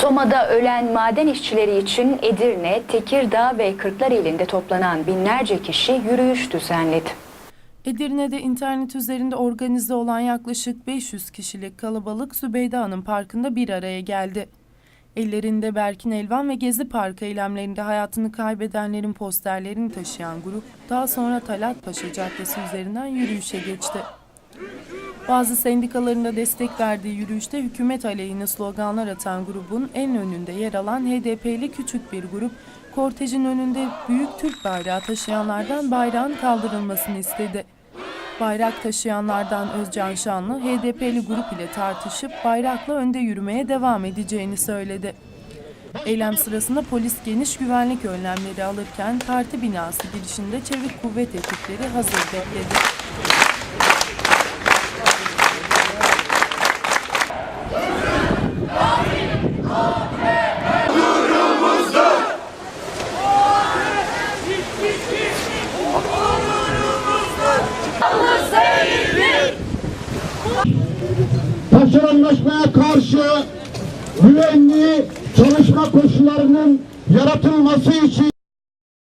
Soma'da ölen maden işçileri için Edirne, Tekirdağ ve Kırklareli'nde toplanan binlerce kişi yürüyüş düzenledi. Edirne'de internet üzerinde organize olan yaklaşık 500 kişilik kalabalık Zübeyde Hanım Parkı'nda bir araya geldi. Ellerinde Berkin Elvan ve Gezi Parkı eylemlerinde hayatını kaybedenlerin posterlerini taşıyan grup daha sonra Talat Paşa Caddesi üzerinden yürüyüşe geçti. Bazı sendikaların da destek verdiği yürüyüşte hükümet aleyhine sloganlar atan grubun en önünde yer alan HDP'li küçük bir grup, kortejin önünde büyük Türk bayrağı taşıyanlardan bayrağın kaldırılmasını istedi. Bayrak taşıyanlardan Özcan Şanlı, HDP'li grup ile tartışıp bayrakla önde yürümeye devam edeceğini söyledi. Eylem sırasında polis geniş güvenlik önlemleri alırken parti binası girişinde çevik kuvvet ekipleri hazır bekledi. Taşeronlaşmaya karşı güvenli çalışma koşullarının yaratılması için